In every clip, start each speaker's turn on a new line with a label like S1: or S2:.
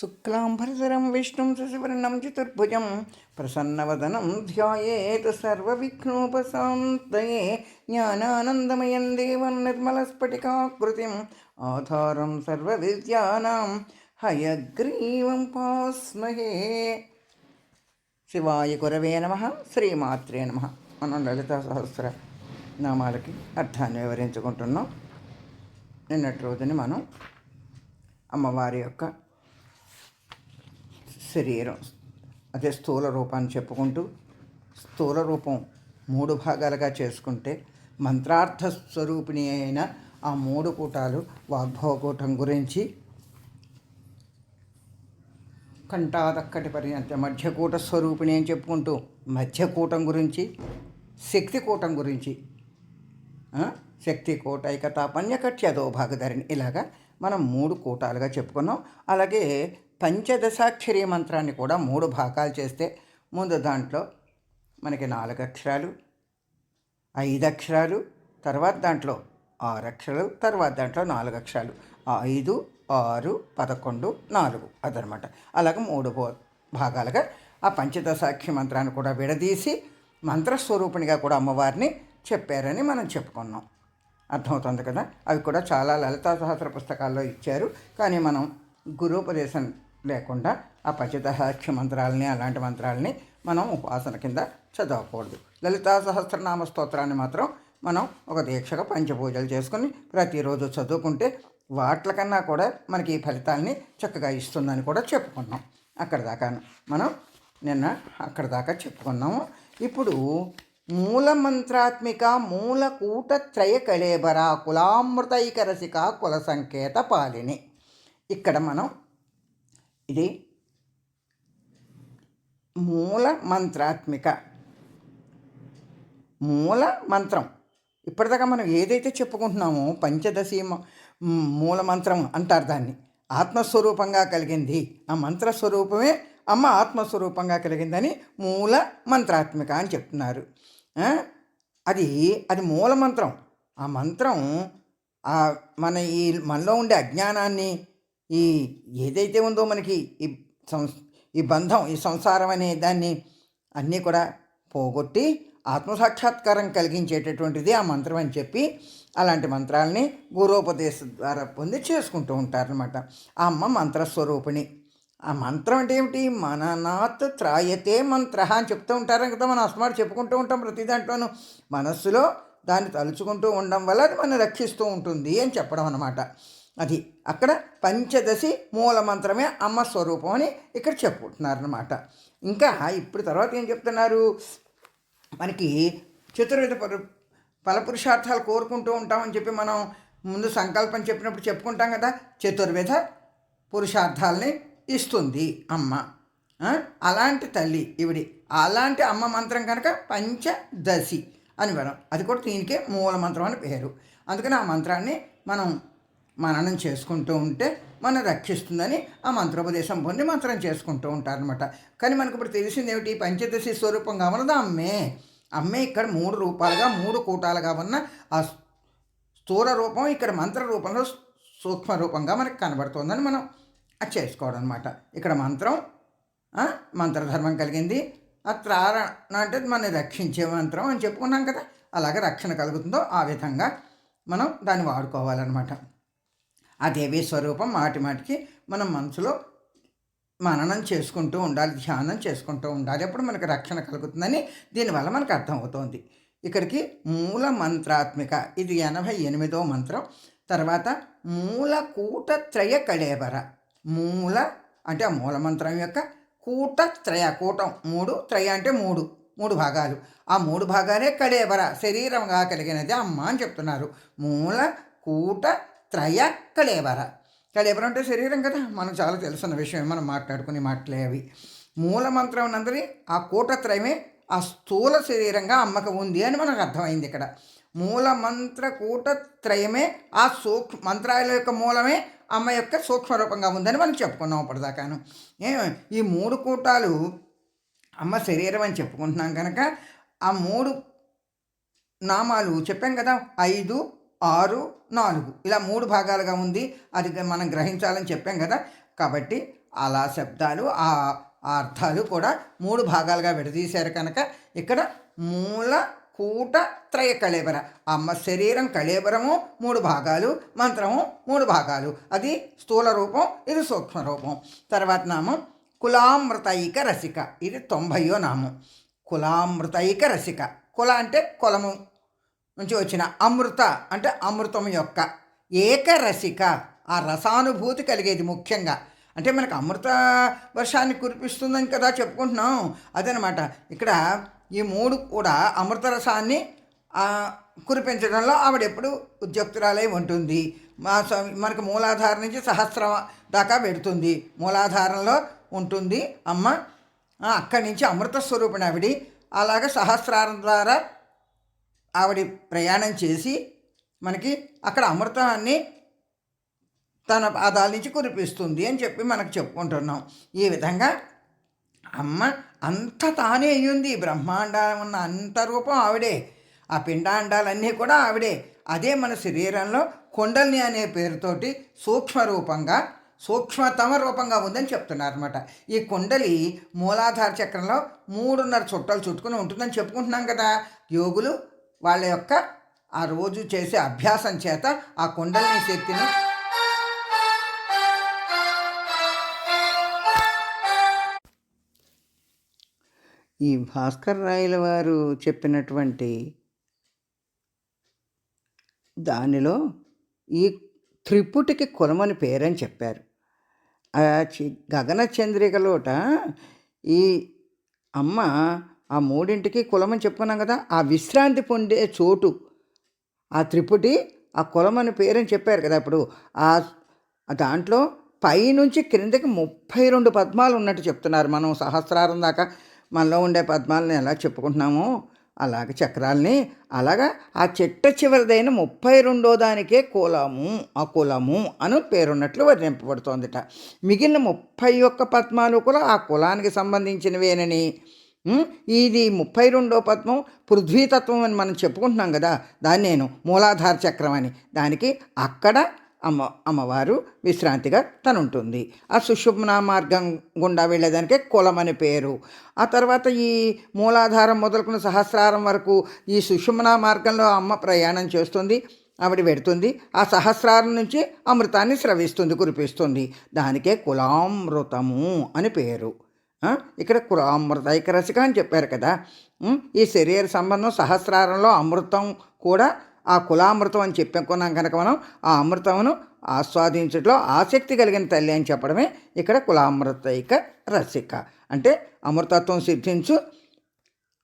S1: శుక్లాంబరధరం విష్ణుం శశివర్ణం చతుర్భుజం ప్రసన్నవదనం ధ్యాయేత్ సర్వవిఘ్నోపశాంతయే జ్ఞానానందమయం దేవం నిర్మలస్ఫటికాకృతిం ఆధారం సర్వవిద్యానాం హయగ్రీవం పాస్మహే. శివాయ గురవే నమ శ్రీమాత్రే నమ. మనం లలిత సహస్ర నామాలకి అర్థాన్ని వివరించుకుంటున్నాం. నిన్నటి రోజుని మనం అమ్మవారి యొక్క శరీరం. అదే స్థూల రూపాన్ని చెప్పుకుంటూ స్థూల రూపం మూడు భాగాలుగా చేసుకుంటే మంత్రార్థ స్వరూపిణి అయిన ఆ మూడు కూటాలు వాగ్భవకూటం గురించి కంటాదక్కటి పర్యంత మధ్యకూట స్వరూపిణి అని చెప్పుకుంటూ మధ్యకూటం గురించి శక్తికూటం గురించి శక్తికూట శక్తి కోట ఐకత పన్యకట్యదో భాగధరిణి. ఇలాగా మనం మూడు కూటాలుగా చెప్పుకున్నాం. అలాగే పంచదశాక్షరి మంత్రాన్ని కూడా మూడు భాగాలు చేస్తే ముందు దాంట్లో మనకి నాలుగు అక్షరాలు ఐదు అక్షరాలు తర్వాత దాంట్లో ఆరు అక్షరాలు తర్వాత దాంట్లో నాలుగు అక్షరాలు ఐదు ఆరు పదకొండు నాలుగు అదనమాట. అలాగే మూడు భో- భాగాలుగా ఆ పంచదశాక్షి మంత్రాన్ని కూడా విడదీసి మంత్రస్వరూపిణిగా కూడా అమ్మవారిని చెప్పారని మనం చెప్పుకున్నాం. అర్థమవుతుంది కదా? అవి కూడా చాలా లలితా సహస్ర పుస్తకాల్లో ఇచ్చారు. కానీ మనం గురూపదేశం లేకుండా ఆ పంచదశాక్షి మంత్రాలని అలాంటి మంత్రాలని మనం ఉపాసన కింద చదవకూడదు. లలితా సహస్రనామ స్తోత్రాన్ని మాత్రం మనం ఒక దీక్షగా పంచపూజలు చేసుకుని ప్రతిరోజు చదువుకుంటే వాట్లకన్నా కూడా మనకి ఈ ఫలితాలని చక్కగా ఇస్తుందని కూడా చెప్పుకున్నాం. అక్కడ దాకా మనం నిన్న అక్కడ దాకా చెప్పుకున్నాము. ఇప్పుడు మూల మంత్రాత్మిక మూల కూట త్రయ కళేబర కులామృతైక రసిక కుల సంకేత పాలిని. ఇక్కడ మనం ఇది మూల మంత్రాత్మిక. మూల మంత్రం. ఇప్పటిదాకా మనం ఏదైతే చెప్పుకుంటున్నామో పంచదశి మూల మంత్రం అంటారు దాన్ని. ఆత్మస్వరూపంగా కలిగింది. ఆ మంత్రస్వరూపమే అమ్మ ఆత్మస్వరూపంగా కలిగిందని మూల మంత్రాత్మిక అని చెప్తున్నారు. అది అది మూల మంత్రం. ఆ మంత్రం ఆ మన ఈ మనలో ఉండే అజ్ఞానాన్ని ఈ ఏదైతే ఉందో మనకి ఈ సం ఈ బంధం ఈ సంసారం అనే దాన్ని అన్నీ కూడా పోగొట్టి ఆత్మసాక్షాత్కారం కలిగించేటటువంటిది ఆ మంత్రం అని చెప్పి అలాంటి మంత్రాలని గురోపదేశం ద్వారా పొంది చేసుకుంటూ ఉంటారనమాట ఆ అమ్మ మంత్రస్వరూపిణి. ఆ మంత్రం అంటే ఏమిటి? మననాత్ త్రాయతే మంత్ర అని చెప్తూ ఉంటారు కదా మనం అస్మాడు చెప్పుకుంటూ ఉంటాం ప్రతి దాంట్లోనూ. మనస్సులో దాన్ని తలుచుకుంటూ ఉండడం వల్ల అది మనం రక్షిస్తూ ఉంటుంది అని చెప్పడం అనమాట అది అక్కడ పంచదశి మూల మంత్రమే అమ్మ స్వరూపం అని ఇక్కడ చెప్పుకుంటున్నారనమాట ఇంకా ఇప్పుడు తర్వాత ఏం చెప్తున్నారు? మనకి చతుర్విధ ఫలపురుషార్థాలు కోరుకుంటూ ఉంటామని చెప్పి మనం ముందు సంకల్పం చెప్పినప్పుడు చెప్పుకుంటాం కదా? చతుర్విధ పురుషార్థాలని ఇస్తుంది అమ్మ. అలాంటి తల్లి ఇవిడి. అలాంటి అమ్మ మంత్రం కనుక పంచదశి అని మనం అది కూడా దీనికే మూల మంత్రం అని పేరు. అందుకని ఆ మంత్రాన్ని మనం మననం చేసుకుంటూ ఉంటే మనం రక్షిస్తుందని ఆ మంత్రోపదేశం పొంది మంత్రం చేసుకుంటూ ఉంటారనమాట కానీ మనకు ఇప్పుడు తెలిసింది ఏమిటి? పంచదశి స్వరూపంగా ఉన్నది? అమ్మే. అమ్మే ఇక్కడ మూడు రూపాలుగా మూడు కూటాలుగా ఉన్న ఆ స్థూల రూపం ఇక్కడ మంత్ర రూపంలో సూక్ష్మ రూపంగా మనకి కనబడుతుందని మనం అది చేసుకోవడం అనమాట ఇక్కడ మంత్రం మంత్రధర్మం కలిగింది. ఆ త్రారణ అంటే మనం రక్షించే మంత్రం అని చెప్పుకున్నాం కదా. అలాగే రక్షణ కలుగుతుందో ఆ విధంగా మనం దాన్ని వాడుకోవాలన్నమాట. ఆ దేవీ స్వరూపం మాటి మాటికి మనం మనసులో మననం చేసుకుంటూ ఉండాలి ధ్యానం చేసుకుంటూ ఉండాలి. అప్పుడు మనకు రక్షణ కలుగుతుందని దీనివల్ల మనకు అర్థమవుతోంది. ఇక్కడికి మూల మంత్రాత్మిక ఇది ఎనభై ఎనిమిదో మంత్రం. తర్వాత మూల కూట త్రయ కళేబర. మూల అంటే ఆ మూల మంత్రం యొక్క కూట త్రయ కూటం. మూడు త్రయ అంటే మూడు మూడు భాగాలు. ఆ మూడు భాగాలే కళేబర శరీరంగా కలిగినది. అమ్మ అని చెప్తున్నారు. మూల కూట త్రయ కళేబర కళేబర అంటే శరీరం కదా. మనం చాలా తెలుసున్న విషయం. మనం మాట్లాడుకునే మాటలే అవి. మూల మంత్రం ఆ కూటత్రయమే ఆ స్థూల శరీరంగా అమ్మకం ఉంది అని మనకు అర్థమైంది ఇక్కడ. మూల మంత్ర కూటత్రయమే ఆ సూక్ష్మ మంత్రాల యొక్క మూలమే అమ్మ యొక్క సూక్ష్మ రూపంగా ఉందని మనం చెప్పుకున్నాం ఇప్పటిదాకాను. ఏ ఈ మూడు కూటాలు అమ్మ శరీరం అని చెప్పుకుంటున్నాం కనుక ఆ మూడు నామాలు చెప్పాం కదా ఐదు ఆరు నాలుగు. ఇలా మూడు భాగాలుగా ఉంది. అది మనం గ్రహించాలని చెప్పాం కదా. కాబట్టి అలా శబ్దాలు ఆ అర్థాలు కూడా మూడు భాగాలుగా విడదీశారు కనుక ఇక్కడ మూల కూట త్రయ కళేబర. అమ్మ శరీరం కళేబరము మూడు భాగాలు. మంత్రము మూడు భాగాలు. అది స్థూల రూపం ఇది సూక్ష్మ రూపం. తర్వాత నామం కులామృతైక రసిక. ఇది తొంభయో నామం. కులామృతైక రసిక. కుల అంటే కులము. నుంచి వచ్చిన అమృత అంటే అమృతం యొక్క ఏకరసిక ఆ రసానుభూతి కలిగేది ముఖ్యంగా. అంటే మనకు అమృత వర్షాన్ని కురిపిస్తుందని కదా చెప్పుకుంటున్నాం. అదనమాట. ఇక్కడ ఈ మూడు కూడా అమృత రసాన్ని కురిపించడంలో ఆవిడ ఎప్పుడు ఉద్యోక్తురాలై ఉంటుంది. మా మనకు మూలాధారం నుంచి సహస్రం దాకా పెడుతుంది. మూలాధారంలో ఉంటుంది అమ్మ. అక్కడి నుంచి అమృత స్వరూపిణి ఆవిడి. అలాగే సహస్రారం ద్వారా ఆవిడ ప్రయాణం చేసి మనకి అక్కడ అమృతాన్ని తన పాదాల నుంచి కురిపిస్తుంది అని చెప్పి మనకు చెప్పుకుంటున్నాం. ఈ విధంగా అమ్మ అంత తానే అయ్యింది. బ్రహ్మాండం ఉన్న అంత రూపం ఆవిడే. ఆ పిండాండాలన్నీ కూడా ఆవిడే. అదే మన శరీరంలో కొండల్ని అనే పేరుతోటి సూక్ష్మ రూపంగా సూక్ష్మతమ రూపంగా ఉందని చెప్తున్నారు అనమాట ఈ కుండలి మూలాధార చక్రంలో మూడున్నర చుట్టలు చుట్టుకుని ఉంటుందని చెప్పుకుంటున్నాం కదా. యోగులు వాళ్ళ యొక్క ఆ రోజు చేసే అభ్యాసం చేత ఆ కుండలిని శక్తిని ఈ భాస్కర్ రాయల వారు చెప్పినటువంటి దానిలో ఈ త్రిపుటికి కులమని పేరని చెప్పారు. ఆ చి గగన చంద్రికలోట ఈ అమ్మ ఆ మూడింటికి కులమని చెప్పుకున్నాం కదా ఆ విశ్రాంతి పొందే చోటు. ఆ త్రిపుటి ఆ కులం అని పేరని చెప్పారు కదా ఇప్పుడు ఆ దాంట్లో పైనుంచి క్రిందకి ముప్పై రెండు పద్మాలు ఉన్నట్టు చెప్తున్నారు. మనం సహస్రారం దాకా మనలో ఉండే పద్మాలని ఎలా చెప్పుకుంటున్నామో అలాగ చక్రాల్ని. అలాగా ఆ చెట్ట చివరిదైన ముప్పై రెండో దానికే కులము ఆ కులము అని పేరున్నట్లు వర్ణింపబడుతోందిట. మిగిలిన ముప్పై ఒక్క పద్మాలు కూడా ఆ కులానికి సంబంధించినవేనని. ఇది ముప్పై రెండో పద్మం పృథ్వీతత్వం అని మనం చెప్పుకుంటున్నాం కదా దాన్ని నేను మూలాధార చక్రం అని. దానికి అక్కడ అమ్మ అమ్మవారు విశ్రాంతిగా తనుంటుంది. ఆ సుషుమ్న మార్గం గుండా వెళ్ళేదానికే కులం అని పేరు. ఆ తర్వాత ఈ మూలాధారం మొదలుకున్న సహస్రారం వరకు ఈ సుషుమ్న మార్గంలో అమ్మ ప్రయాణం చేస్తుంది ఆవిడ పెడుతుంది ఆ సహస్రారం నుంచి అమృతాన్ని స్రవిస్తుంది కురిపిస్తుంది. దానికే కులామృతము అని పేరు. ఆ, ఇక్కడ అమృత రసిక అని చెప్పారు కదా. ఈ శరీర సంబంధం సహస్రారంలో అమృతం కూడా ఆ కులామృతం అని చెప్పుకున్నాం కనుక మనం. ఆ అమృతమును ఆస్వాదించట్లో ఆసక్తి కలిగిన తల్లి అని చెప్పడమే ఇక్కడ కులామృతైక రసిక. అంటే అమృతత్వం సిద్ధించు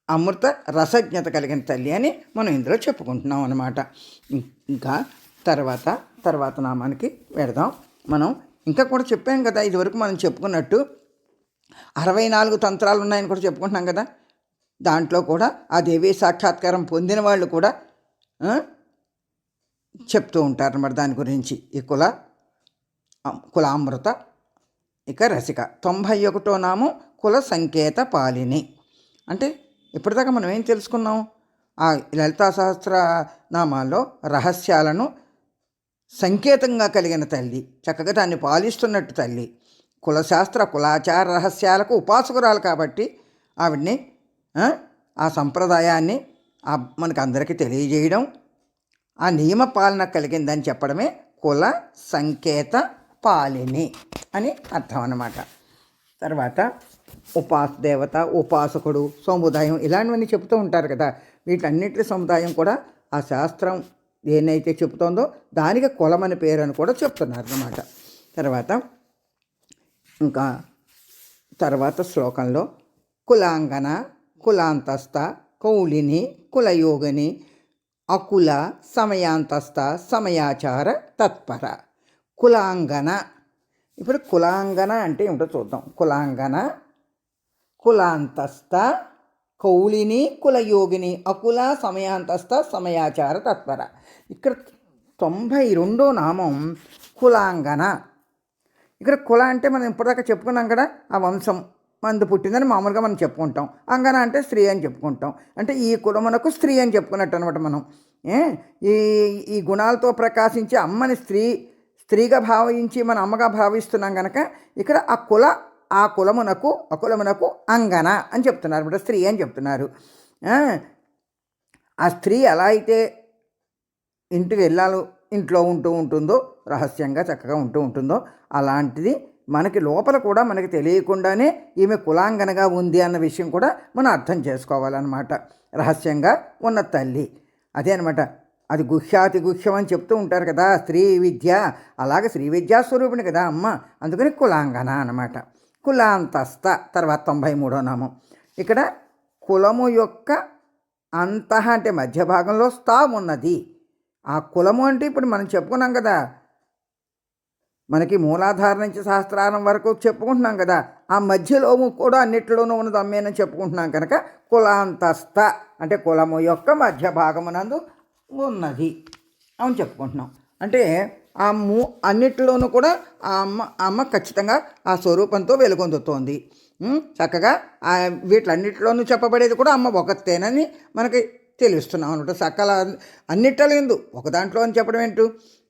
S1: అమృత రసజ్ఞత కలిగిన తల్లి అని మనం ఇందులో చెప్పుకుంటున్నాం అనమాట ఇంకా తర్వాత తర్వాత నామానికి పెడదాం మనం ఇంకా కూడా చెప్పాం కదా ఇదివరకు మనం చెప్పుకున్నట్టు అరవై నాలుగు తంత్రాలు ఉన్నాయని కూడా చెప్పుకుంటున్నాం కదా. దాంట్లో కూడా ఆ దేవి సాక్షాత్కారం పొందిన వాళ్ళు కూడా చెప్తూ ఉంటారు మరి దాని గురించి. ఈ కుల కులామృత ఇక రసిక. తొంభై ఒకటో నామం కుల సంకేత పాలిని. అంటే ఇప్పటిదాకా మనం ఏం తెలుసుకున్నాం? ఆ లలితా సహస్ర నామాల్లో రహస్యాలను సంకేతంగా కలిగిన తల్లి చక్కగా దాన్ని పాలిస్తున్నట్టు తల్లి. కులశాస్త్ర కులాచార రహస్యాలకు ఉపాసకురాలు కాబట్టి ఆవిడ్ని ఆ, సంప్రదాయాన్ని మనకు అందరికీ తెలియజేయడం ఆ నియమ పాలన కలిగిందని చెప్పడమే కుల సంకేత పాలిని అని అర్థం అన్నమాట. తర్వాత ఉపాస దేవత ఉపాసకుడు సముదాయం ఇలాంటివన్నీ చెబుతూ ఉంటారు కదా. వీటన్నిటి సముదాయం కూడా ఆ శాస్త్రం ఏనైతే చెబుతోందో దానికి కులమని పేరు అని కూడా చెప్తున్నారు అన్నమాట. తర్వాత ఇంకా తర్వాత శ్లోకంలో కులాంగన కులాంతస్థ కౌలిని కులయోగిని అకుల సమయాంతస్థ సమయాచార తత్పర. కులాంగన. ఇప్పుడు కులాంగన అంటే ఏమిటో చూద్దాం. కులాంగన కులాంతస్థ కౌలిని కులయోగిని అకుల సమయాంతస్థ సమయాచార తత్పర. ఇక్కడ తొంభై రెండో నామం కులాంగన. ఇక్కడ కుల అంటే మనం ఇప్పటిదాకా చెప్పుకున్నాం కదా ఆ వంశం మందు పుట్టిందని మామూలుగా మనం చెప్పుకుంటాం. అంగన అంటే స్త్రీ అని చెప్పుకుంటాం. అంటే ఈ కులమునకు స్త్రీ అని చెప్పుకున్నట్టు అనమాట మనం. ఏ? ఈ ఈ గుణాలతో ప్రకాశించే అమ్మని స్త్రీ స్త్రీగా భావించి మన అమ్మగా భావిస్తున్నాం కనుక ఇక్కడ ఆ కుల ఆ కులమునకు ఆ కులమునకు అంగన అని చెప్తున్నారు అనమాట స్త్రీ అని చెప్తున్నారు. ఆ, ఆ స్త్రీ ఎలా అయితే ఇంటికి వెళ్ళాలో ఇంట్లో ఉంటూ ఉంటుందో రహస్యంగా చక్కగా ఉంటూ ఉంటుందో అలాంటిది మనకి లోపల కూడా మనకి తెలియకుండానే ఈమె కులాంగనగా ఉంది అన్న విషయం కూడా మనం అర్థం చేసుకోవాలన్నమాట. రహస్యంగా ఉన్న తల్లి. అదే అనమాట అది గుహ్యాతి గుహ్యం అని చెప్తూ ఉంటారు కదా స్త్రీ విద్య. అలాగే శ్రీ విద్యాస్వరూపిణి కదా అమ్మ. అందుకని కులాంగన అన్నమాట. కులాంతస్థ తర్వాత తొంభై మూడో నామం. ఇక్కడ కులము యొక్క అంతః అంటే మధ్య భాగంలో స్థా ఉన్నది ఆ కులము అంటే ఇప్పుడు మనం చెప్పుకున్నాం కదా మనకి మూలాధార నుంచి సహస్రారం వరకు చెప్పుకుంటున్నాం కదా ఆ మధ్యలో కూడా అన్నిట్లోనూ ఉన్నది అమ్మేనని చెప్పుకుంటున్నాం కనుక కులాంతస్థ అంటే కులము యొక్క మధ్య భాగమునందు ఉన్నది అని చెప్పుకుంటున్నాం. అంటే ఆ మూ అన్నిటిలోనూ కూడా ఆ అమ్మ అమ్మ ఖచ్చితంగా ఆ స్వరూపంతో వెలుగొందుతోంది. చక్కగా ఆ వీటిలన్నిటిలోనూ చెప్పబడేది కూడా అమ్మ ఒకతేనని మనకి తెలుస్తున్నాం అనమాట సకల అన్నిట్లో ఎందు ఒక దాంట్లో అని చెప్పడం ఏంటో?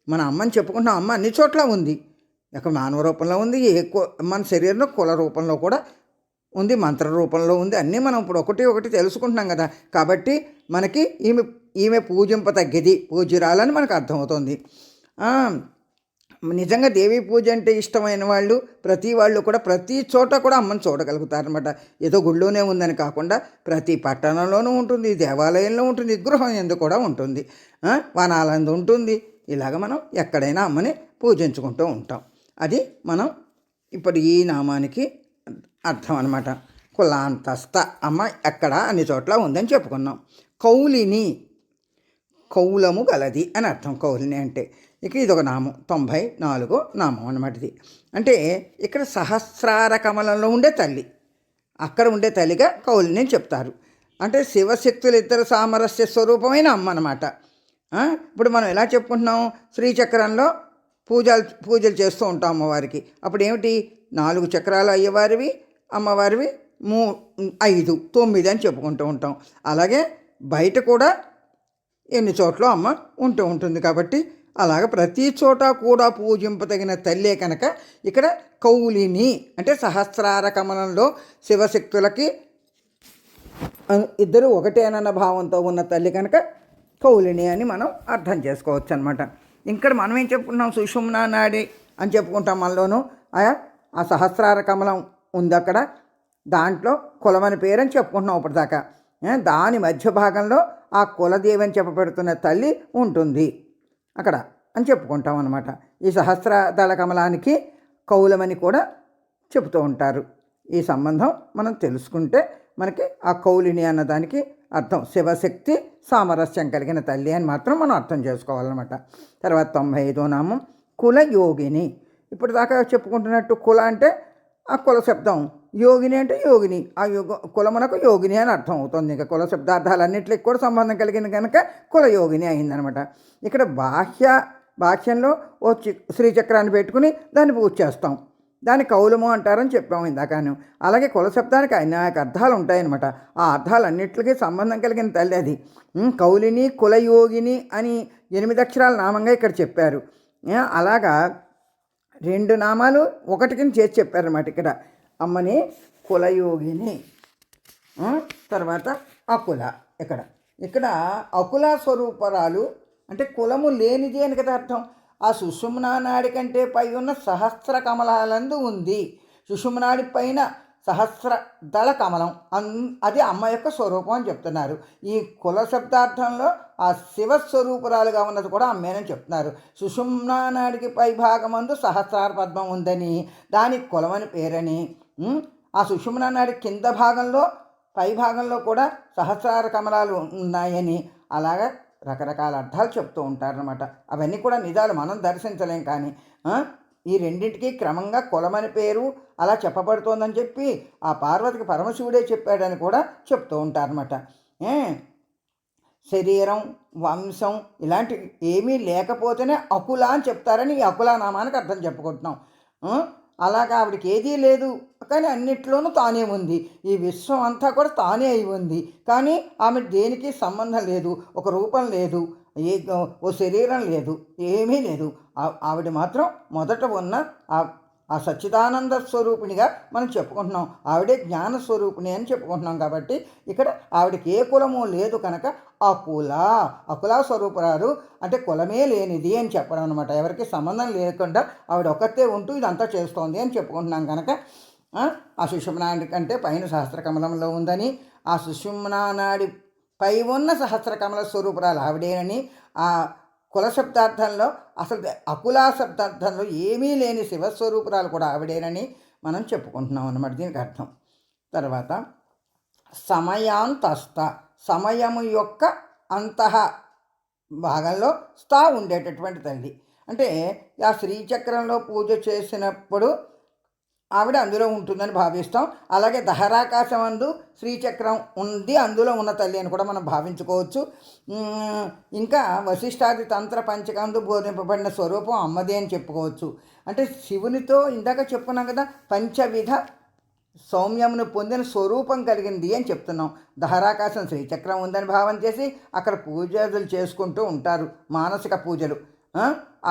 S1: మన అమ్మని చెప్పుకుంటున్నాం అమ్మ అన్ని చోట్ల ఉంది. ఇక మానవ రూపంలో ఉంది ఏ మన శరీరంలో కుల రూపంలో కూడా ఉంది మంత్ర రూపంలో ఉంది అన్నీ మనం ఇప్పుడు ఒకటి ఒకటి తెలుసుకుంటున్నాం కదా. కాబట్టి మనకి ఈమె ఈమె పూజింప తగ్గేది పూజ్యురాలని మనకు అర్థమవుతుంది. నిజంగా దేవీ పూజ అంటే ఇష్టమైన వాళ్ళు ప్రతి వాళ్ళు కూడా ప్రతి చోట కూడా అమ్మని చూడగలుగుతారనమాట ఏదో గుళ్ళోనే ఉందని కాకుండా ప్రతి పట్టణంలోనూ ఉంటుంది దేవాలయంలో ఉంటుంది గృహం ఎందు కూడా ఉంటుంది. ఆ, వనాలందు ఉంటుంది ఇలాగ మనం ఎక్కడైనా అమ్మని పూజించుకుంటూ ఉంటాం. అది మనం ఇప్పుడు ఈ నామానికి అర్థం అనమాట కులాంతస్థ అమ్మ ఎక్కడ అన్ని చోట్ల ఉందని చెప్పుకున్నాం. కౌలిని కౌలము గలది అని అర్థం. కౌలిని అంటే ఇక ఇది ఒక నామం. తొంభై నాలుగో నామం అనమాట ఇది అంటే ఇక్కడ సహస్రార కమలంలో ఉండే తల్లి. అక్కడ ఉండే తల్లిగా కౌలిని చెప్తారు. అంటే శివశక్తులు ఇద్దరు సామరస్య స్వరూపమైన అమ్మ అనమాట ఇప్పుడు మనం ఎలా చెప్పుకుంటున్నాం? శ్రీచక్రంలో పూజలు పూజలు చేస్తూ ఉంటాం అమ్మవారికి. అప్పుడు ఏమిటి? నాలుగు చక్రాలు అయ్యేవారివి అమ్మవారివి మూ ఐదు తొమ్మిది అని చెప్పుకుంటూ ఉంటాం. అలాగే బయట కూడా ఎన్ని చోట్ల అమ్మ ఉంటూ ఉంటుంది కాబట్టి అలాగ ప్రతి చోట కూడా పూజింపదగిన తల్లే కనుక ఇక్కడ కౌలిని అంటే సహస్రార కమలంలో శివశక్తులకి ఇద్దరు ఒకటేనన్న భావంతో ఉన్న తల్లి కనుక కౌలిని అని మనం అర్థం చేసుకోవచ్చు అనమాట ఇక్కడ మనం ఏం చెప్పుకున్నాం? సుషుమ్నా నాడి అని చెప్పుకుంటాం మనలోనూ. ఆ సహస్రార కమలం ఉంది అక్కడ. దాంట్లో కులమని పేరు అని చెప్పుకుంటున్నాం ఇప్పటిదాకా. దాని మధ్య భాగంలో ఆ కులదేవి అని చెప్పబడుతున్న తల్లి ఉంటుంది అక్కడ అని చెప్పుకుంటాం అనమాట ఈ సహస్రదళ కమలానికి కౌలమని కూడా చెబుతూ ఉంటారు. ఈ సంబంధం మనం తెలుసుకుంటే మనకి ఆ కౌలిని అన్నదానికి అర్థం. శివశక్తి సామరస్యం కలిగిన తల్లి అని మాత్రం మనం అర్థం చేసుకోవాలన్నమాట. తర్వాత తొంభై ఐదో నామం కుల యోగిని ఇప్పుడు దాకా చెప్పుకుంటున్నట్టు కుల అంటే ఆ కుల శబ్దం. యోగిని అంటే యోగిని. ఆ యోగ కులమునకు యోగిని అని అర్థం అవుతుంది. ఇంకా కుల శబ్దార్థాలన్నింటికి కూడా సంబంధం కలిగింది కనుక కుల యోగిని అయిందనమాట ఇక్కడ బాహ్య బాహ్యంలో ఓ చి శ్రీచక్రాన్ని పెట్టుకుని దాన్ని పూజ చేస్తాం. దాన్ని కౌలము అంటారని చెప్పాము ఇందాకను. అలాగే కుల శబ్దానికి అనేక అర్థాలు ఉంటాయన్నమాట. ఆ అర్థాలన్నిటికీ సంబంధం కలిగిన తల్లి అది. కౌలిని కులయోగిని అని ఎనిమిది అక్షరాల నామంగా ఇక్కడ చెప్పారు. అలాగా రెండు నామాలు ఒకటి కింద చేసి చెప్పారన్నమాట ఇక్కడ. అమ్మని కులయోగిని తర్వాత అకుల ఇక్కడ. ఇక్కడ అకుల స్వరూపరాలు అంటే కులము లేనిది అని కదా అర్థం. ఆ సుషుమ్నా నాడి కంటే పై ఉన్న సహస్ర కమలాలందు ఉంది. సుషుమ్నాడి పైన సహస్ర దళ కమలం. అన్ అది అమ్మ యొక్క స్వరూపం అని చెప్తున్నారు. ఈ కుల శబ్దార్థంలో ఆ శివస్వరూపురాలుగా ఉన్నది కూడా అమ్మేనని చెప్తున్నారు. సుషుమ్నా నాడికి పై భాగమందు సహస్రార పద్మం ఉందని దానికి కులమని పేరని ఆ సుషుమ్నా నాడి కింద భాగంలో పై భాగంలో కూడా సహస్రార కమలాలు ఉన్నాయని అలాగా రకరకాల అర్థాలు చెప్తూ ఉంటారనమాట అవన్నీ కూడా నిజాలు మనం దర్శించలేం కానీ ఈ రెండింటికి క్రమంగా కులమని పేరు అలా చెప్పబడుతోందని చెప్పి ఆ పార్వతికి పరమశివుడే చెప్పాడని కూడా చెప్తూ ఉంటారనమాట శరీరం వంశం ఇలాంటి ఏమీ లేకపోతేనే అకుల అని చెప్తారని ఈ అకుల నామానికి అర్థం చెప్పుకుంటున్నాం. అలాగా ఆవిడకి ఏదీ లేదు. కానీ అన్నిట్లోనూ తానే ఉంది. ఈ విశ్వం అంతా కూడా తానే అయి ఉంది. కానీ ఆమె దేనికి సంబంధం లేదు. ఒక రూపం లేదు. ఏ ఓ శరీరం లేదు. ఏమీ లేదు. ఆవిడ మాత్రం మొదట ఉన్న ఆ సచ్చిదానంద స్వరూపిణిగా మనం చెప్పుకుంటున్నాం. ఆవిడే జ్ఞాన స్వరూపిణి అని చెప్పుకుంటున్నాం కాబట్టి ఇక్కడ ఆవిడకి ఏ కులము లేదు కనుక అకుల. అకులా స్వరూపురారు అంటే కులమే లేనిది అని చెప్పడం అనమాట ఎవరికి సంబంధం లేకుండా ఆవిడ ఒకతే ఉంటూ ఇదంతా చేస్తోంది అని చెప్పుకుంటున్నాం కనుక ఆ, ఆ సుషుమ్నాడి కంటే పైన సహస్రకమలంలో ఉందని ఆ సుషుమ్నానాడి పై ఉన్న సహస్రకమల స్వరూపురాలు ఆవిడేనని ఆ కుల శబ్దార్థంలో అసలు అకులా శబ్దార్థంలో ఏమీ లేని శివస్వరూపురాలు కూడా ఆవిడేనని మనం చెప్పుకుంటున్నాం అన్నమాట. దీనికి అర్థం. తర్వాత సమయాంతస్థ సమయము యొక్క అంతః భాగంలో స్థా ఉండేటటువంటి తల్లి. అంటే ఆ శ్రీచక్రంలో పూజ చేసినప్పుడు ఆవిడ అందులో ఉంటుందని భావిస్తాం. అలాగే దహరాకాశం అందు శ్రీచక్రం ఉంది అందులో ఉన్న తల్లి అని కూడా మనం భావించుకోవచ్చు. ఇంకా వశిష్ఠాది తంత్ర పంచకందు బోధింపబడిన స్వరూపం అమ్మదే అని చెప్పుకోవచ్చు. అంటే శివునితో ఇందాక చెప్పుకున్నాం కదా పంచవిధ సౌమ్యమును పొందిన స్వరూపం కలిగింది అని చెప్తున్నాం. దహరాకాశం శ్రీచక్రం ఉందని భావం చేసి అక్కడ పూజలు చేసుకుంటూ ఉంటారు మానసిక పూజలు.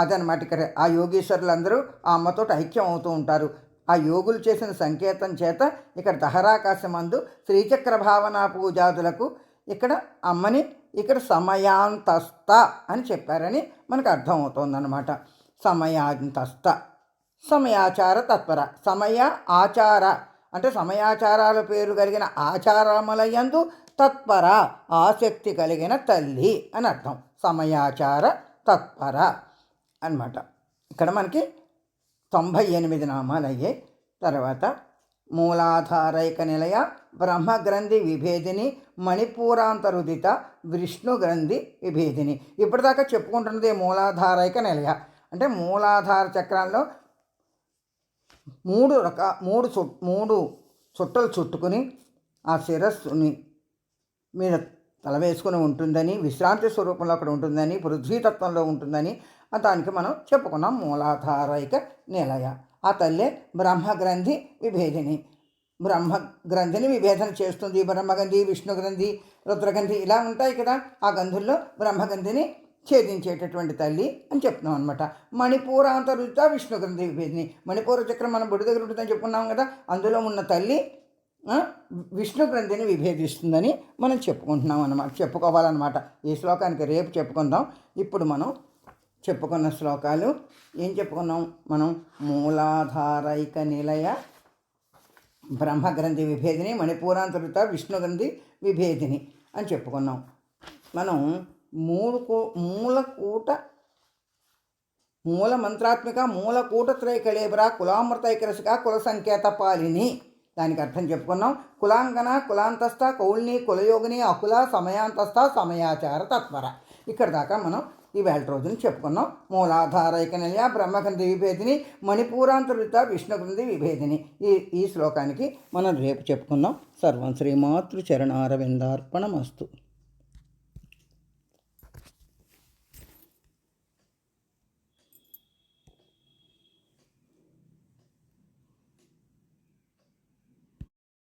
S1: అదనమాట ఇక్కడ ఆ యోగేశ్వరులందరూ ఆ అమ్మతో ఐక్యం అవుతూ ఉంటారు. ఆ యోగులు చేసిన సంకేతం చేత ఇక్కడ దహరాకాశమందు శ్రీచక్ర భావన పూజాదులకు ఇక్కడ అమ్మని ఇక్కడ సమయాంతస్త అని చెప్పారని మనకు అర్థమవుతోందన్నమాట. సమయాంతస్త. సమయాచార తత్పర. సమయ ఆచార. అంటే సమయాచారాల పేరు కలిగిన ఆచారములయందు తత్పర ఆసక్తి కలిగిన తల్లి అని అర్థం. సమయాచార తత్పర అన్నమాట. ఇక్కడ మనకి తొంభై ఎనిమిది నామాలయ్యాయి తర్వాత మూలాధారైక నిలయ బ్రహ్మగ్రంథి విభేదిని మణిపూరాంతరుదిత విష్ణు గ్రంథి విభేదిని. ఇప్పటిదాకా చెప్పుకుంటున్నది మూలాధారైక నిలయ అంటే మూలాధార చక్రాల్లో మూడు రక మూడు చు మూడు చుట్టలు చుట్టుకుని ఆ శిరస్సుని మీద తల వేసుకుని ఉంటుందని విశ్రాంతి స్వరూపంలో అక్కడ ఉంటుందని పృథ్వీతత్వంలో ఉంటుందని దానికి మనం చెప్పుకున్నాం మూలాధారైక నిలయ. ఆ తల్లే బ్రహ్మగ్రంథి విభేదిని. బ్రహ్మగ్రంథిని విభేదన చేస్తుంది బ్రహ్మగంధి విష్ణుగ్రంథి రుద్రగంధి ఇలా ఉంటాయి కదా. ఆ గంధుల్లో బ్రహ్మగంధిని ఛేదించేటటువంటి తల్లి అని చెప్తున్నాం అనమాట మణిపూరాంతరుత విష్ణు గ్రంథి విభేదిని. మణిపూర చక్రం మనం బుడి దగ్గర ఉంటుందని చెప్పుకున్నాం కదా. అందులో ఉన్న తల్లి ఆ, విష్ణు గ్రంథిని విభేదిస్తుందని మనం చెప్పుకుంటున్నాం అన్నమాట. చెప్పుకోవాలన్నమాట. ఈ శ్లోకానికి రేపు చెప్పుకుందాం. ఇప్పుడు మనం చెప్పుకున్న శ్లోకాలు. ఏం చెప్పుకున్నాం? మనం మూలాధారైక నిలయ బ్రహ్మగ్రంథి విభేదిని మణిపూరాంతరిత విష్ణుగ్రంథి విభేదిని అని చెప్పుకున్నాం. మనం మూడు కూ మూలకూట మూల మంత్రాత్మిక మూలకూట త్రైకళేబరా కులామృతైకరసిక కుల సంకేత పాలిని. దానికి అర్థం చెప్పుకున్నాం. కులాంగన కులాంతస్థ కౌల్ని కులయోగిని అకుల సమయాంతస్థ సమయాచార తత్పర. ఇక్కడ దాకా మనం ఈ రోజున చెప్పుకున్నాం. మూలాధారైక నిలయ బ్రహ్మగ్రంథి విభేదిని మణిపూరాంతరిత విష్ణుగ్రంథి విభేదిని. ఈ ఈ శ్లోకానికి మనం రేపు చెప్పుకుందాం సర్వం శ్రీమాతృ చరణారవిందార్పణమస్తు.